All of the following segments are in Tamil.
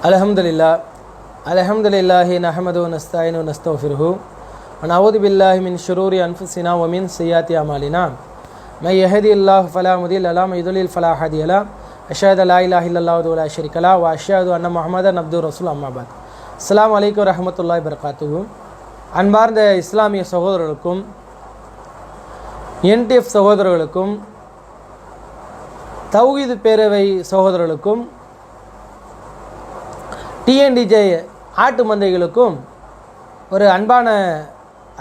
அலஹம்துலில்லா அலஹம்துலில்லாஹி நஹமது நஸ்தாயின் நஸ்தோஃபிர்ஹு ونعوذ بالله من شرور أنفسنا ومن سيئات أعمالنا من يهدي الله فلا مضل له ومن يضلل فلا هادي له أشهد لا إله إلا الله وحده لا شريك له وأشهد أن محمدا عبده ورسوله أما بعد அஸ்லாம் வலைக்கம் ரஹமத்துல்லாய் பர்காத்துவும் அன்பார்ந்த இஸ்லாமிய சகோதரர்களுக்கும் என்டிஎஃப் சகோதரர்களுக்கும் தௌஹீது பேரவை சகோதரர்களுக்கும் டிஎன்டிஜே ஆட்டு மந்தைகளுக்கும் ஒரு அன்பான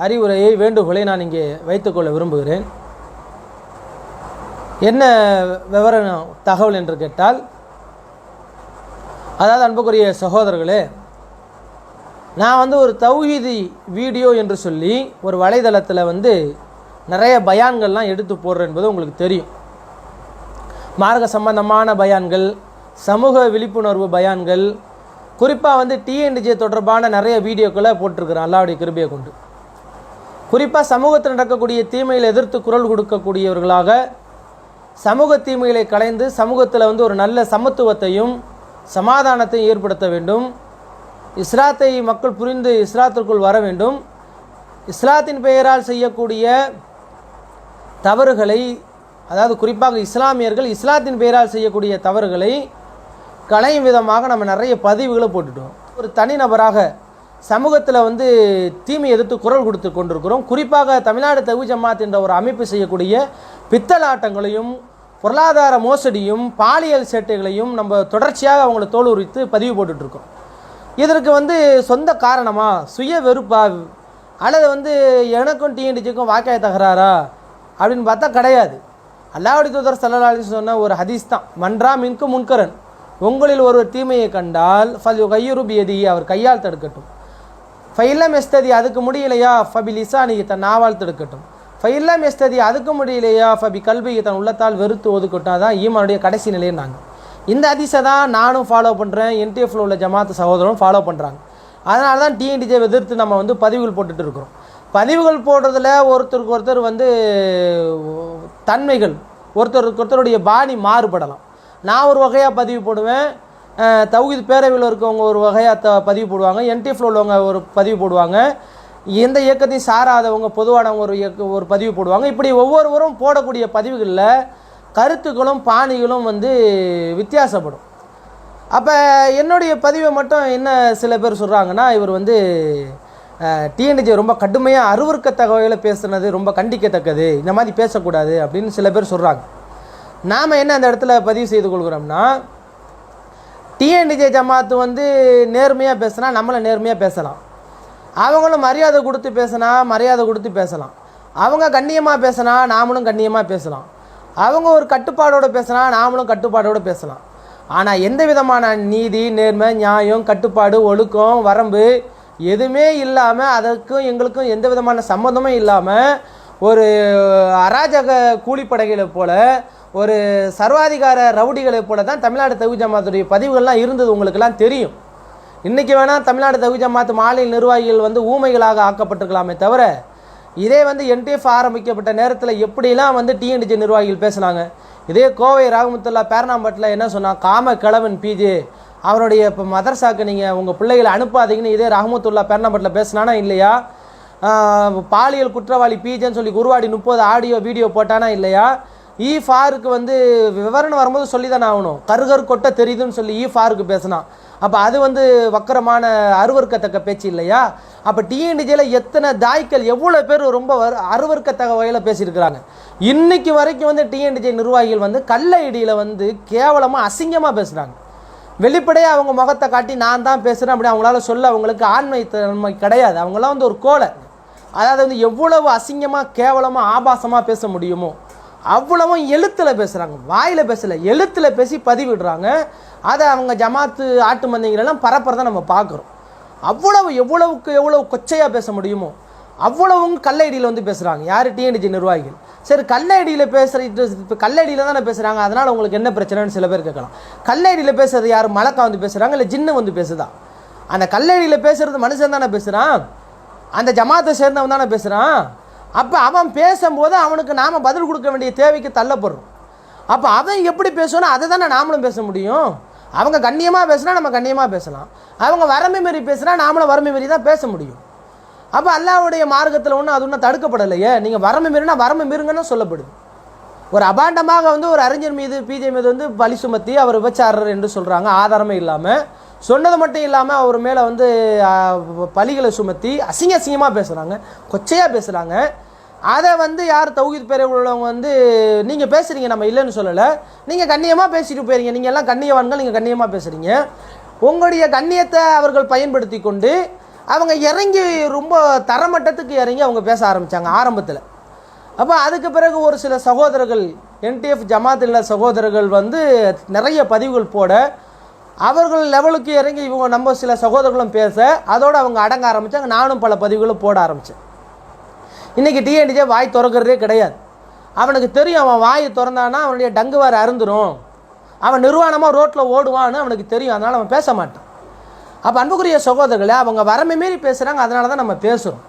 அறிவுரையை வேண்டுகோளை நான் இங்கே வைத்துக்கொள்ள விரும்புகிறேன். என்ன விவரம் தகவல் என்று கேட்டால் அதாவது அன்புக்குரிய சகோதரர்களே நான் வந்து ஒரு தௌஹீதி வீடியோ என்று சொல்லி ஒரு வலைதளத்தில் வந்து நிறைய பயான்கள்லாம் எடுத்து போடுறேன் என்பது உங்களுக்கு தெரியும். மார்க்க சம்பந்தமான பயான்கள் சமூக விழிப்புணர்வு பயான்கள் குறிப்பாக வந்து டிஎன்டிஜே தொடர்பான நிறைய வீடியோக்களை போட்டிருக்கிறேன் அல்லாவுடைய கிருபையை கொண்டு. குறிப்பாக சமூகத்தில் நடக்கக்கூடிய தீமையில் எதிர்த்து குரல் கொடுக்கக்கூடியவர்களாக சமூக தீமைகளை களைந்து சமூகத்தில் வந்து ஒரு நல்ல சமத்துவத்தையும் சமாதானத்தையும் ஏற்படுத்த வேண்டும். இஸ்லாத்தை மக்கள் புரிந்து இஸ்லாத்திற்குள் வர வேண்டும். இஸ்லாத்தின் பெயரால் செய்யக்கூடிய தவறுகளை அதாவது குறிப்பாக இஸ்லாமியர்கள் இஸ்லாத்தின் பெயரால் செய்யக்கூடிய தவறுகளை களையும் விதமாக நம்ம நிறைய பதிவுகளை போட்டுட்டோம். ஒரு தனிநபராக சமூகத்தில் வந்து தீமை எதிர்த்து குரல் கொடுத்து கொண்டிருக்கிறோம். குறிப்பாக தமிழ்நாடு தகு ஜமாத் என்ற ஒரு அமைப்பு செய்யக்கூடிய பித்தலாட்டங்களையும் பொருளாதார மோசடியும் பாலியல் சேட்டைகளையும் நம்ம தொடர்ச்சியாக அவங்கள தோல் உரித்து பதிவு போட்டுட்ருக்கோம். இதற்கு வந்து சொந்த காரணமாக சுய வெறுப்பா அல்லது வந்து எனக்கும் டிஎன்டிஜிக்கும் வாக்காய தகராறா அப்படின்னு பார்த்தா கிடையாது. அல்லாவுடைய தூதர் சல்லல்லாஹு சொன்ன ஒரு ஹதீஸ் தான். மன்றா மின்கு முன்கரன். உங்களில் ஒருவர் தீமையை கண்டால் ஃபல் கையுரு பியதி அவர் கையால் தடுக்கட்டும். ஃபைல்லம் எஸ்ததி அதுக்கு முடியலையா? ஃபபி லிசானி தன் நாவால் தடுக்கட்டும். ஃபைல்லம் எஸ்ததி அதுக்கு முடியலையா? ஃபபி கல்வியை தன் உள்ளத்தால் வெறுத்து ஒதுக்கட்டும் அதான் ஈமானுடைய கடைசி நிலையை நாங்கள் இந்த அதிசை தான் நானும் ஃபாலோ பண்ணுறேன் என்டிஎஃப்ல உள்ள ஜமாத்து சகோதரரும் ஃபாலோ பண்ணுறாங்க அதனால தான் டிஎன்டிஜே எதிர்த்து நம்ம வந்து பதிவுகள் போட்டுட்டு இருக்கிறோம். பதிவுகள் போடுறதுல ஒருத்தருக்கு ஒருத்தர் வந்து தன்மைகள் ஒருத்தருக்கு ஒருத்தருடைய பாணி மாறுபடலாம். நான் ஒரு வகையாக பதிவு போடுவேன். தௌஹீத் பேரவையில் இருக்கவங்க ஒரு வகையாக த பதிவு போடுவாங்க. என்டிஎஃப்ல உள்ளவங்க ஒரு பதிவு போடுவாங்க. எந்த இயக்கத்தையும் சாராதவங்க பொதுவானவங்க ஒரு இயக்க ஒரு பதிவு போடுவாங்க. இப்படி ஒவ்வொருவரும் போடக்கூடிய பதிவுகளில் கருத்துக்களும் பாணிகளும் வந்து வித்தியாசப்படும். அப்போ என்னுடைய பதிவை மட்டும் என்ன சில பேர் சொல்கிறாங்கன்னா இவர் வந்து டிஎன்டிஜி ரொம்ப கடுமையாக அருவறுக்கத்தக்க வகையில் பேசுனது ரொம்ப கண்டிக்கத்தக்கது. இந்த மாதிரி பேசக்கூடாது அப்படின்னு சில பேர் சொல்கிறாங்க நாம் என்ன அந்த இடத்துல பதிவு செய்து கொள்கிறோம்னா டிஎன்டிஜே ஜமாத்து வந்து நேர்மையாக பேசுனா நம்மளை நேர்மையாக பேசலாம். அவங்களும் மரியாதை கொடுத்து பேசினா மரியாதை கொடுத்து பேசலாம். அவங்க கண்ணியமாக பேசினா நாமளும் கண்ணியமாக பேசலாம். அவங்க ஒரு கட்டுப்பாடோடு பேசினா நாமளும் கட்டுப்பாடோடு பேசலாம். ஆனால் எந்த விதமான நீதி நேர்மை நியாயம் கட்டுப்பாடு ஒழுக்கம் வரம்பு எதுவுமே இல்லாமல் அதற்கும் எங்களுக்கும் எந்த விதமான சம்மந்தமும் இல்லாமல் ஒரு அராஜக கூலிப்படைகளை போல ஒரு சர்வாதிகார ரவுடிகளை போல தான் தமிழ்நாடு தவி ஜமாத்துடைய பதிவுகள்லாம் இருந்தது. உங்களுக்கெல்லாம் தெரியும். இன்றைக்கி வேணால் தமிழ்நாடு தவி ஜமாத்து மாநில நிர்வாகிகள் வந்து ஊமைகளாக ஆக்கப்பட்டிருக்கலாமே தவிர இதே வந்து என்டிஎஃப் ஆரம்பிக்கப்பட்ட நேரத்தில் எப்படிலாம் வந்து டிஎன்டிஜி நிர்வாகிகள் பேசுனாங்க? இதே கோவை ராகமுத்துல்லா பேரணாம்பட்டில் என்ன சொன்னால் காம கிழவன் பிஜே அவருடைய இப்போ மதர்சாக்கு நீங்கள் உங்கள் பிள்ளைகளை அனுப்பாதீங்கன்னு இதே ரஹமத்துல்லா பேரணாம்பட்டில் பேசினானா இல்லையா? பாலியல் குற்றவாளி பிஜேன்னு சொல்லி குருவாடி முப்பது ஆடியோ வீடியோ போட்டானா இல்லையா? இ ஃபாருக்கு வந்து விவரணம் வரும்போது சொல்லி தானே ஆகணும். கருகர் கொட்ட தெரியுதுன்னு சொல்லி இ ஃபாருக்கு பேசினான். அப்போ அது வந்து வக்கரமான அருவறுக்கத்தக்க பேச்சு இல்லையா? அப்போ டிஎன்டிஜியில் எத்தனை தாய்க்கள் எவ்வளோ பேர் ரொம்ப அருவறுக்கத்தக்க வகையில் பேசியிருக்கிறாங்க. இன்றைக்கி வரைக்கும் வந்து டிஎன்டிஜி நிர்வாகிகள் வந்து கள்ள வந்து கேவலமாக அசிங்கமாக பேசுகிறாங்க வெளிப்படையாக அவங்க முகத்தை காட்டி நான் தான் பேசுகிறேன் அப்படி அவங்களால சொல்ல அவங்களுக்கு ஆண்மை தன்மை கிடையாது. அவங்களாம் வந்து ஒரு கோலை அதாவது வந்து எவ்வளவு அசிங்கமாக கேவலமாக ஆபாசமாக பேச முடியுமோ அவ்வளவும் எழுத்தில் பேசுகிறாங்க வாயில் பேசலை எழுத்தில் பேசி பதிவிடுறாங்க. அதை அவங்க ஜமாத்து ஆட்டு மந்தைங்களெல்லாம் பரப்புறதை நம்ம பார்க்குறோம். அவ்வளவு எவ்வளவுக்கு எவ்வளவு கொச்சையாக பேச முடியுமோ அவ்வளவும் கல்லடியில் வந்து பேசுகிறாங்க யார்? டிஎன்டிஜி நிர்வாகிகள். சரி கல்லடியில் பேசுகிற இப்போ கல்லடியில் தானே பேசுகிறாங்க அதனால் உங்களுக்கு என்ன பிரச்சனைன்னு சில பேர் கேட்கலாம். கல்லடியில் பேசுறது யார்? மலக்கா வந்து பேசுகிறாங்க இல்லை ஜின்னு வந்து பேசுதா? அந்த கல்லடியில் பேசுகிறது மனுஷன் தானே பேசுகிறான் அந்த ஜமாத்தை சேர்ந்தவன் தானே பேசுகிறான் அப்போ அவன் பேசும்போது அவனுக்கு நாம் பதில் கொடுக்க வேண்டிய தேவைக்கு தள்ளப்படுறோம். அப்போ அவன் எப்படி பேசணும் அதை தானே நாமளும் பேச முடியும். அவங்க கண்ணியமாக பேசுனா நம்ம கண்ணியமாக பேசலாம். அவங்க வரமை மீறி பேசுனா நாமளும் வரமை மாரி தான் பேச முடியும். அப்போ அல்லாவுடைய மார்க்கத்தில் ஒன்றும் அது ஒன்றும் தடுக்கப்படலையே. நீங்கள் வரம்பு மீறினா வரம்பு மீறுங்கன்னு சொல்லப்படுது. ஒரு அபாண்டமாக வந்து ஒரு அறிஞர் மீது பிஜே மீது வந்து பலி சுமத்தி அவர் விபச்சாரர் என்று சொல்கிறாங்க ஆதாரமே இல்லாமல் சொன்னது மட்டும் இல்லாமல் அவர் மேலே வந்து பலிகளை சுமத்தி அசிங்க அசிங்கமாக பேசுகிறாங்க கொச்சையாக பேசுகிறாங்க அதை வந்து யார் தௌகித் பேரை உள்ளவங்க வந்து நீங்கள் பேசுகிறீங்க நம்ம இல்லைன்னு சொல்லலை. நீங்கள் கண்ணியமாக பேசிட்டு போயிருங்க. நீங்கள் எல்லாம் கண்ணியவான்கள் நீங்கள் கண்ணியமாக பேசுகிறீங்க உங்களுடைய கண்ணியத்தை அவர்கள் பயன்படுத்தி கொண்டு அவங்க இறங்கி ரொம்ப தரமட்டத்துக்கு இறங்கி அவங்க பேச ஆரம்பித்தாங்க ஆரம்பத்தில். அப்போ அதுக்கு பிறகு ஒரு சில சகோதரர்கள் என்டிஎஃப் ஜமாத்தில் சகோதரர்கள் வந்து நிறைய பதிவுகள் போட அவர்கள் லெவலுக்கு இறங்கி இவங்க நம்ம சில சகோதரர்களும் பேச அதோடு அவங்க அடங்க ஆரம்பித்தாங்க நானும் பல பதிவுகளும் போட ஆரம்பித்தேன் இன்றைக்கி டிஎன்டிஜே வாய் திறக்கிறதே கிடையாது. அவனுக்கு தெரியும் அவன் வாய் திறந்தானா அவனுடைய டங்கு வேறு அருந்துடும் அவன் நிர்வாணமாக ரோட்டில் ஓடுவான்னு அவனுக்கு தெரியும். அதனால் அவன் பேச மாட்டான். அப்போ அன்புக்குரிய சகோதரர்களே அவங்க வரம்பு மீறி பேசுகிறாங்க அதனால தான் நம்ம பேசுகிறோம்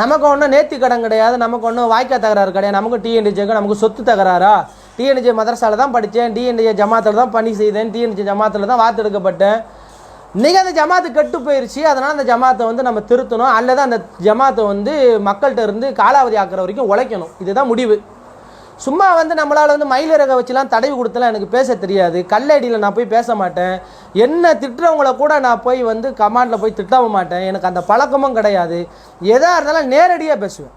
நமக்கு ஒன்றும் நேர்த்தி கடன் கிடையாது. நமக்கு ஒன்றும் வாய்க்கா தகராறு கிடையாது. நமக்கு டிஎன்டிஜேக்கு நமக்கு சொத்து தகராறா? டிஎன்ஜே மதரசாவில் தான் படித்தேன் டிஎன்டிஜே ஜமாத்தில் தான் பணி செய்தேன் டிஎன்டிஜே ஜமாத்தில் தான் வாத்தெடுக்கப்பட்டேன். இன்றைக்கி அந்த ஜமாத்து கெட்டு போயிருச்சு அதனால் அந்த ஜமாத்தை வந்து நம்ம திருத்தணும் அல்லது அந்த ஜமாத்தை வந்து மக்கள்கிட்ட இருந்து காலாவதி ஆக்குற வரைக்கும் உழைக்கணும். இதுதான் முடிவு. சும்மா வந்து நம்மளால் வந்து மயிலிறக வச்சுலாம் தடவி கொடுத்தலாம் எனக்கு பேச தெரியாது. கல்லடியில் நான் போய் பேச மாட்டேன். என்ன திட்டுறவங்கள கூட நான் போய் வந்து கமாண்டில் போய் திட்டவும் மாட்டேன். எனக்கு அந்த பழக்கமும் கிடையாது. எதாக இருந்தாலும் நேரடியாக பேசுவேன்.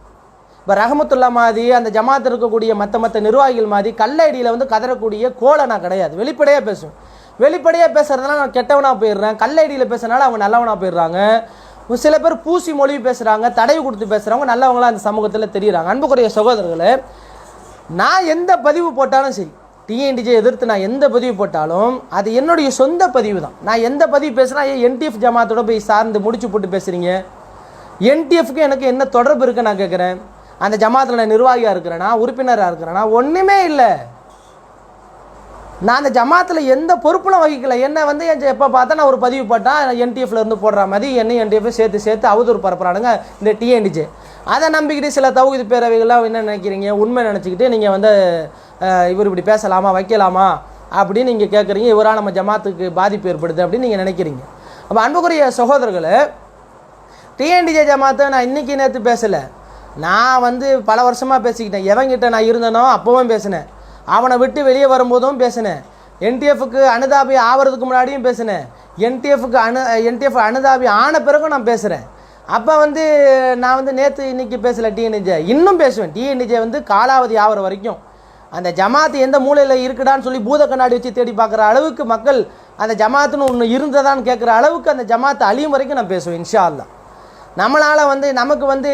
இப்போ ரஹமத்துல்லா மாதிரி அந்த ஜமாத்தில் இருக்கக்கூடிய மற்ற மற்ற நிர்வாகிகள் மாதிரி கல்லடியில் வந்து கதறக்கூடிய கோலை நான் கிடையாது. வெளிப்படையாக பேசுவேன் வெளிப்படையாக பேசுறதுனால நான் கெட்டவனாக போயிடுறேன். கல்லடியில் பேசுறதுனால அவங்க நல்லவனாக போயிடுறாங்க. சில பேர் பூசி மொழி பேசுகிறாங்க தடவை கொடுத்து பேசுகிறவங்க நல்லவங்களாம் அந்த சமூகத்தில் தெரியுறாங்க. அன்புக்குரிய சகோதரர்களே நான் எந்த பதிவு போட்டாலும் சரி டிஎன்டிஜே எதிர்த்து நான் எந்த பதிவு போட்டாலும் அது என்னுடைய சொந்த பதிவு தான். நான் எந்த பதிவு பேசுனா ஏன் என்டிஎஃப் ஜமாத்தோட போய் சார்ந்து முடிச்சு போட்டு பேசுகிறீங்க என்டிஎஃப்க்கு எனக்கு என்ன தொடர்பு இருக்குன்னு நான் கேட்குறேன் அந்த ஜமாத்தில் நான் நிர்வாகியாக இருக்கிறேனா உறுப்பினராக இருக்கிறேனா? ஒன்றுமே இல்லை. நான் அந்த ஜமாத்தில் எந்த பொறுப்பும் வகிக்கல. என்ன வந்து என் எப்போ பார்த்தா நான் ஒரு பதிவு போட்டால் என்டிஎஃப்ல இருந்து போடுற மாதிரி என்ன என்டிஎஃப் சேர்த்து சேர்த்து அவதூறு பரப்புறானுங்க இந்த டிஎன்டிஜே அதை நம்பிக்கிட்டு சில தகுதி பேரவைகள்லாம் என்ன நினைக்கிறீங்க? உண்மை நினச்சிக்கிட்டு நீங்கள் வந்து இவர் இப்படி பேசலாமா வைக்கலாமா? அப்படின்னு நீங்கள் கேட்குறீங்க இவரால் நம்ம ஜமாத்துக்கு பாதிப்பு ஏற்படுது அப்படின்னு நீங்கள் நினைக்கிறீங்க. அப்போ அன்புக்குரிய சகோதரர்களே டிஎன்டிஜே ஜமாத்தை நான் இன்னைக்கு நேற்று பேசலை. நான் வந்து பல வருஷமாக பேசிக்கிட்டேன். எவங்கிட்ட நான் இருந்தேனோ அப்போவும் பேசினேன். அவனை விட்டு வெளியே வரும்போதும் பேசினேன். என்டிஎஃப்க்கு அனுதாபி ஆவறதுக்கு முன்னாடியும் பேசினேன். என்டிஎஃப்க்கு அனு என்டிஎஃப் அனுதாபி ஆன பிறகும் நான் பேசுகிறேன் அப்போ வந்து நான் வந்து நேற்று இன்னைக்கு பேசலை டிஎன்ஜே இன்னும் பேசுவேன். டிஎன்ஜே வந்து காலாவதி ஆகிற வரைக்கும். அந்த ஜமாத்து எந்த மூலையில் இருக்குடான்னு சொல்லி பூத கண்ணாடி வச்சு தேடி பார்க்குற அளவுக்கு மக்கள் அந்த ஜமாத்துன்னு ஒன்று இருந்ததான்னு கேட்குற அளவுக்கு அந்த ஜமாத்து அழியும் வரைக்கும் நான் பேசுவேன் இன்ஷா அல்லா நம்மளால் வந்து நமக்கு வந்து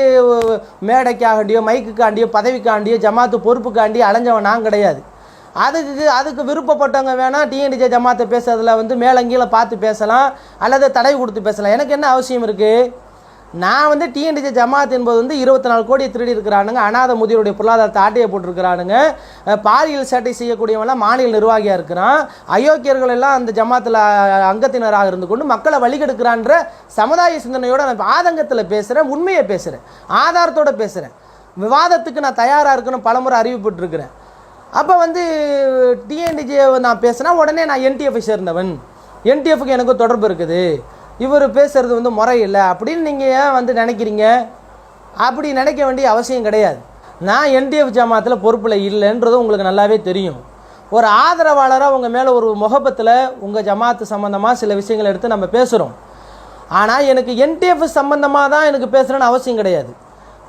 மேடைக்காண்டியோ மைக்குக்காண்டியோ பதவிக்காண்டியோ ஜமாத்து பொறுப்புக்காண்டியோ அலைஞ்சவன் நான் கிடையாது. அதுக்கு அதுக்கு விருப்பப்பட்டவங்க வேணால் டிஎன்டிஜே ஜமாத்தை பேசுறதுல வந்து மேலங்கீழே பார்த்து பேசலாம் அல்லது தடை கொடுத்து பேசலாம். எனக்கு என்ன அவசியம் இருக்குது நான் வந்து டிஎன்டிஜே ஜமாத் என்பது வந்து இருபத்தி நாலு கோடி திருடி இருக்கிறானுங்க. அநாத முதியோருடைய பொருளாதாரத்தை ஆட்டையை போட்டிருக்கிறானுங்க. பாலியல் சேட்டை செய்யக்கூடியவெல்லாம் மாநில நிர்வாகியாக இருக்கிறான். அயோக்கியர்கள் எல்லாம் அந்த ஜமாத்தில் அங்கத்தினராக இருந்து கொண்டு மக்களை வழிகெடுக்கிறான்ற சமுதாய சிந்தனையோட நான் ஆதங்கத்தில் பேசுகிறேன் உண்மையை பேசுகிறேன் ஆதாரத்தோட பேசுகிறேன் விவாதத்துக்கு நான் தயாராக இருக்கணும் பலமுறை அறிவிப்பட்டிருக்கிறேன். அப்போ வந்து டிஎன்டிஜே நான் பேசினா உடனே நான் என்டிஎஃப் சேர்ந்தவன். என்டிஎஃப்க்கு எனக்கு தொடர்பு இருக்குது. இவர் பேசுகிறது வந்து முறை இல்லை. அப்படின்னு நீங்கள் ஏன் வந்து நினைக்கிறீங்க? அப்படி நினைக்க வேண்டிய அவசியம் கிடையாது. நான் என்டிஎஃப் ஜமாத்தில் பொறுப்பில் இல்லைன்றது உங்களுக்கு நல்லாவே தெரியும். ஒரு ஆதரவாளராக உங்கள் மேலே ஒரு முகப்பத்தில் உங்கள் ஜமாத்து சம்மந்தமாக சில விஷயங்களை எடுத்து நம்ம பேசுகிறோம் ஆனால் எனக்கு என்டிஎஃப் சம்மந்தமாக தான் எனக்கு பேசுகிறேன்னு அவசியம் கிடையாது.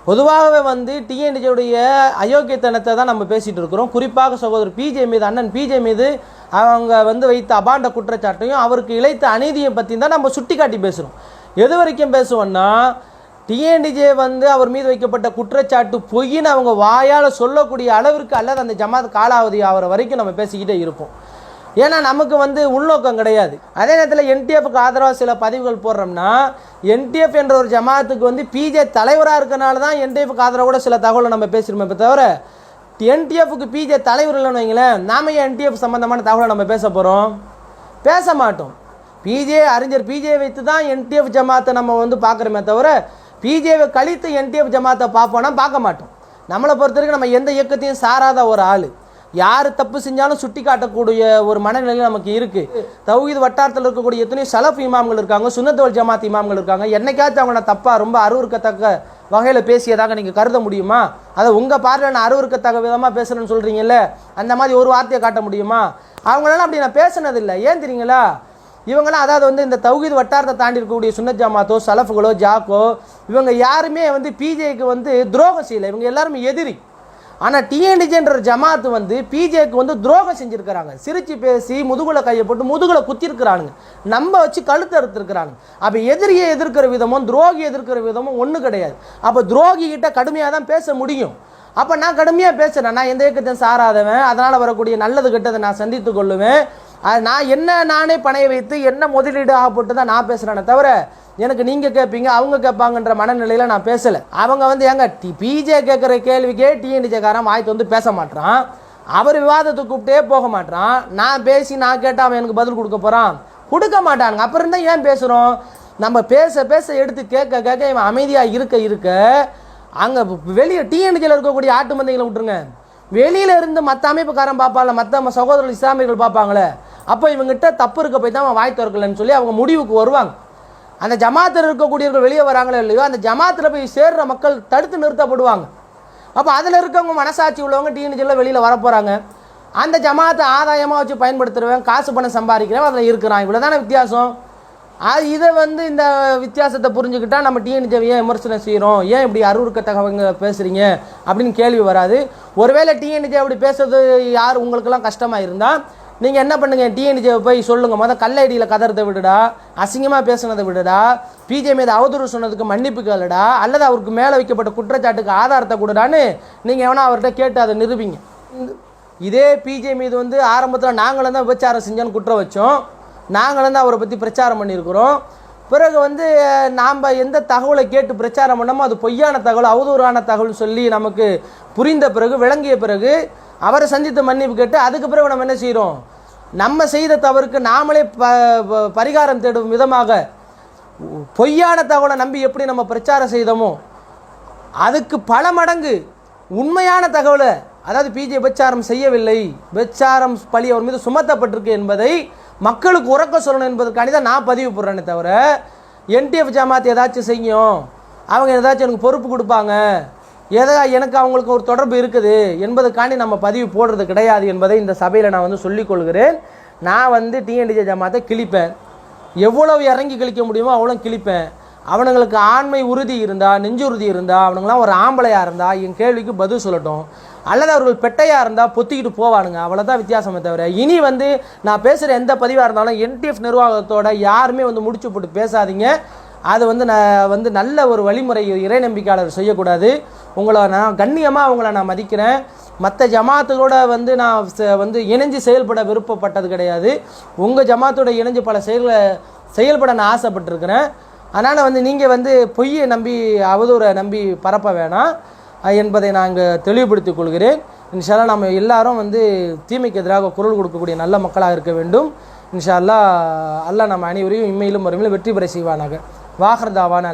பொதுவாகவே வந்து டிஎன்டிஜியுடைய அயோக்கியத்தனத்தை தான் நம்ம பேசிகிட்டு இருக்கிறோம். குறிப்பாக சகோதரர் பிஜே மீது அண்ணன் பிஜே மீது அவங்க வந்து வைத்த அபாண்ட குற்றச்சாட்டையும் அவருக்கு இழைத்த அநீதியை பற்றி தான் நம்ம சுட்டி காட்டி பேசுகிறோம் எது வரைக்கும் பேசுவோம்னா டிஎன்டிஜே வந்து அவர் மீது வைக்கப்பட்ட குற்றச்சாட்டு பொய்ன்னு அவங்க வாயால் சொல்லக்கூடிய அளவிற்கு அல்லது அந்த ஜமாத் காலாவதி ஆகிற வரைக்கும் நம்ம பேசிக்கிட்டே இருப்போம். ஏன்னா நமக்கு வந்து உள்நோக்கம் கிடையாது. அதே நேரத்தில் என்டிஎஃப்க்கு ஆதரவாக சில பதிவுகள் போடுறோம்னா என்டிஎஃப் என்ற ஒரு ஜமாத்துக்கு வந்து பிஜே தலைவராக இருக்கனால தான் என்டிஎஃப்க்கு கூட சில தகவலை நம்ம பேசிருமே இப்போ தவிர என்டிஎஃப்க்கு பிஜே தலைவர் இல்லைன்னு வைங்களேன் நாம ஏன் என்டிஎஃப் சம்மந்தமான தகவலை நம்ம பேச போகிறோம் பேச மாட்டோம். பிஜே அறிஞர் பிஜே வைத்து தான் என்டிஎஃப் ஜமாத்தை நம்ம வந்து பார்க்குறோமே தவிர பிஜேவை கழித்து என்டிஎஃப் ஜமாத்தை பார்ப்போம்னா பார்க்க மாட்டோம். நம்மளை பொறுத்த வரைக்கும் நம்ம எந்த இயக்கத்தையும் சாராத ஒரு ஆள். யார் தப்பு செஞ்சாலும் சுட்டி காட்டக்கூடிய ஒரு மனநிலை நமக்கு இருக்குது தௌஹீத் வட்டாரத்தில் இருக்கக்கூடிய எத்தனையோ சலஃப் இமாம்கள் இருக்காங்க சுனத்தோல் ஜமாத் இமாம்கள் இருக்காங்க. என்னைக்காச்சும் அவங்க நான் ரொம்ப அருவருக்கத்தக்க வகையில் பேசியதாக நீங்கள் கருத முடியுமா? அதை உங்கள் பார்வையில் நான் அருவருக்கத்தக்க விதமாக பேசுகிறேன்னு சொல்கிறீங்கல்ல அந்த மாதிரி ஒரு வார்த்தையை காட்ட முடியுமா? அவங்களெல்லாம் அப்படி நான் பேசுனதில்லை. ஏன் தெரியுங்களா? இவங்களாம் அதாவது வந்து இந்த தௌஹீத் வட்டாரத்தை தாண்டி இருக்கக்கூடிய சுன்னத் ஜமாத்தோ சலஃபுகளோ ஜாக்கோ இவங்க யாருமே வந்து பிஜேக்கு வந்து துரோகம் செய்யலை. இவங்க எல்லாருமே எதிரி. ஆனால் டிஎன்டிஜின்ற ஜமாத்து வந்து பிஜேக்கு வந்து துரோகம் செஞ்சுருக்கிறாங்க. சிரித்து பேசி முதுகுல கையை போட்டு முதுகுல குத்திருக்கிறானுங்க. நம்ம வச்சு கழுத்து அறுத்துருக்கிறானுங்க. அப்போ எதிரியை எதிர்க்கிற விதமும் துரோகி எதிர்க்கிற விதமும் ஒன்று கிடையாது. அப்போ துரோகி கிட்ட கடுமையாக தான் பேச முடியும். அப்போ நான் கடுமையாக பேசுகிறேன் நான் எந்த இயக்கத்தையும் சாராதவன். அதனால் வரக்கூடிய நல்லது கெட்டதை நான் சந்தித்து கொள்ளுவேன். நான் என்ன நானே பணைய வைத்து என்ன முதலீடு ஆகப்பட்டு தான் நான் பேசுகிறேனே தவிர எனக்கு நீங்கள் கேட்பீங்க அவங்க கேட்பாங்கன்ற மனநிலையில் நான் பேசலை. அவங்க வந்து ஏங்க டி பிஜே கேட்குற கேள்விக்கே டிஎன்டிஜேக்காரன் வாய்த்து வந்து பேச மாட்டான் அவர் விவாதத்துக்கு கூப்பிட்டே போக மாட்டான் நான் பேசி நான் கேட்டால் அவன் எனக்கு பதில் கொடுக்க போகிறான் கொடுக்க மாட்டானுங்க. அப்புறம் இருந்தால் ஏன் பேசுகிறோம் நம்ம பேச பேச எடுத்து கேட்க கேட்க இவன் அமைதியாக இருக்க இருக்க அங்கே வெளியே டிஎன்டிஜியில் இருக்கக்கூடிய ஆட்டு மந்தைகளை விட்டுருங்க. வெளியில இருந்து மற்ற அமைப்புக்காரன் பார்ப்பாங்கல்ல மற்ற சகோதரர்கள் இஸ்லாமியர்கள் பார்ப்பாங்களே அப்போ இவங்ககிட்ட தப்பு இருக்க போய் தான் அவன் வாய் திறக்கலன்னு சொல்லி அவங்க முடிவுக்கு வருவாங்க. அந்த ஜமாத்தில் இருக்கக்கூடியவர்கள் வெளியே வராங்களோ இல்லையோ அந்த ஜமாத்தில் போய் சேர்ற மக்கள் தடுத்து நிறுத்தப்படுவாங்க. அப்போ அதில் இருக்கவங்க மனசாட்சி உள்ளவங்க டிஎன்ஜியில் வெளியில் வரப்போகிறாங்க அந்த ஜமாத்தை ஆதாயமாக வச்சு பயன்படுத்துகிறவன் காசு பணம் சம்பாதிக்கிறவன் அதில் இருக்கிறான். இவ்வளோ தானே வித்தியாசம்? அது இதை வந்து இந்த வித்தியாசத்தை புரிஞ்சுக்கிட்டா நம்ம டிஎன்ஜேவை ஏன் விமர்சனம் செய்கிறோம் ஏன் இப்படி அருவருக்கத்தகவங்க பேசுகிறீங்க அப்படின்னு கேள்வி வராது. ஒருவேளை டிஎன்ஜே அப்படி பேசுறது யார்? உங்களுக்கெல்லாம் கஷ்டமாக இருந்தால் நீங்கள் என்ன பண்ணுங்கள் டிஎன்ஜேவை போய் சொல்லுங்கள் மொதல் கல்லடியில் கதறதை விடுடா. அசிங்கமாக பேசுனதை விடுடா. பிஜே மீது அவதூறு சொன்னதுக்கு மன்னிப்பு கேளுடா. அல்லது அவருக்கு மேலே வைக்கப்பட்ட குற்றச்சாட்டுக்கு ஆதாரத்தை கொடுடான்னு நீங்கள் எவனா அவர்கிட்ட கேட்டு அதை நிரூபிங்க. இதே பிஜே மீது வந்து ஆரம்பத்தில் நாங்களும் தான் விபச்சாரம் செஞ்சோன்னு குற்றம் வச்சோம். நாங்களும் தான் அவரை பற்றி பிரச்சாரம் பண்ணியிருக்கிறோம். பிறகு வந்து நாம் எந்த தகவலை கேட்டு பிரச்சாரம் பண்ணோமோ அது பொய்யான தகவல் அவதூறான தகவல் சொல்லி நமக்கு புரிந்த பிறகு விளங்கிய பிறகு அவரை சந்தித்து மன்னிப்பு கேட்டு அதுக்கு பிறகு நம்ம என்ன செய்கிறோம் நம்ம செய்த தவறுக்கு நாமளே ப பரிகாரம் தேடும் விதமாக பொய்யான தகவலை நம்பி எப்படி நம்ம பிரச்சாரம் செய்தோமோ அதுக்கு பல மடங்கு உண்மையான தகவலை அதாவது பிஜே பிரச்சாரம் செய்யவில்லை பிரச்சாரம் பழி அவர் மீது சுமத்தப்பட்டிருக்கு என்பதை மக்களுக்கு உறக்க சொல்லணும் என்பதற்காண்டி தான் நான் பதிவு போடுறேனே தவிர என்டிஎஃப் ஜமாத் ஏதாச்சும் செய்யும். அவங்க ஏதாச்சும் எனக்கு பொறுப்பு கொடுப்பாங்க. எதா எனக்கு அவங்களுக்கு ஒரு தொடர்பு இருக்குது என்பதற்காண்டி நம்ம பதிவு போடுறது கிடையாது என்பதை இந்த சபையில் நான் வந்து சொல்லிக் கொள்கிறேன். நான் வந்து டிஎன்டிஜே ஜமாத்தை கிழிப்பேன். எவ்வளவு இறங்கி கிழிக்க முடியுமோ அவ்வளோ கிழிப்பேன். அவனுங்களுக்கு ஆண்மை உறுதி இருந்தா நெஞ்சுறுதி இருந்தால் அவனுங்களாம் ஒரு ஆம்பளையாக இருந்தால் என் கேள்விக்கு பதில் சொல்லட்டும். அல்லது அவர்கள் பெட்டையாக இருந்தால் பொத்திக்கிட்டு போவானுங்க. அவ்வளோதான் வித்தியாசமே தவிர இனி வந்து நான் பேசுகிற எந்த பதிவாக இருந்தாலும் என்டிஎஃப் நிர்வாகத்தோட யாருமே வந்து முடிச்சு போட்டு பேசாதீங்க. அது வந்து நான் வந்து நல்ல ஒரு வழிமுறை இறை நம்பிக்கையாளர் செய்யக்கூடாது. உங்களை நான் கண்ணியமாக அவங்கள நான் மதிக்கிறேன். மற்ற ஜமாத்துகளோட வந்து நான் ச- வந்து இணைஞ்சு செயல்பட விருப்பப்பட்டது கிடையாது. உங்கள் ஜமாத்தோட இணைஞ்சு பல செயல்களை செயல்பட நான் ஆசைப்பட்டிருக்கிறேன். அதனால் வந்து நீங்கள் வந்து பொய்யை நம்பி அவதூறை நம்பி பரப்ப வேணாம். என்பதை நான் இங்கே தெளிவுபடுத்திக் கொள்கிறேன். இன்ஷால்லா நம்ம எல்லாரும் வந்து தீமைக்கு எதிராக குரல் கொடுக்கக்கூடிய நல்ல மக்களாக இருக்க வேண்டும். இன்ஷா அல்லாஹ் அல்லாஹ் நம்ம அனைவரையும் இம்மையிலும் வறுமையிலும் வெற்றி பெற செய்வானாக. வாகர்தாவான தாவான்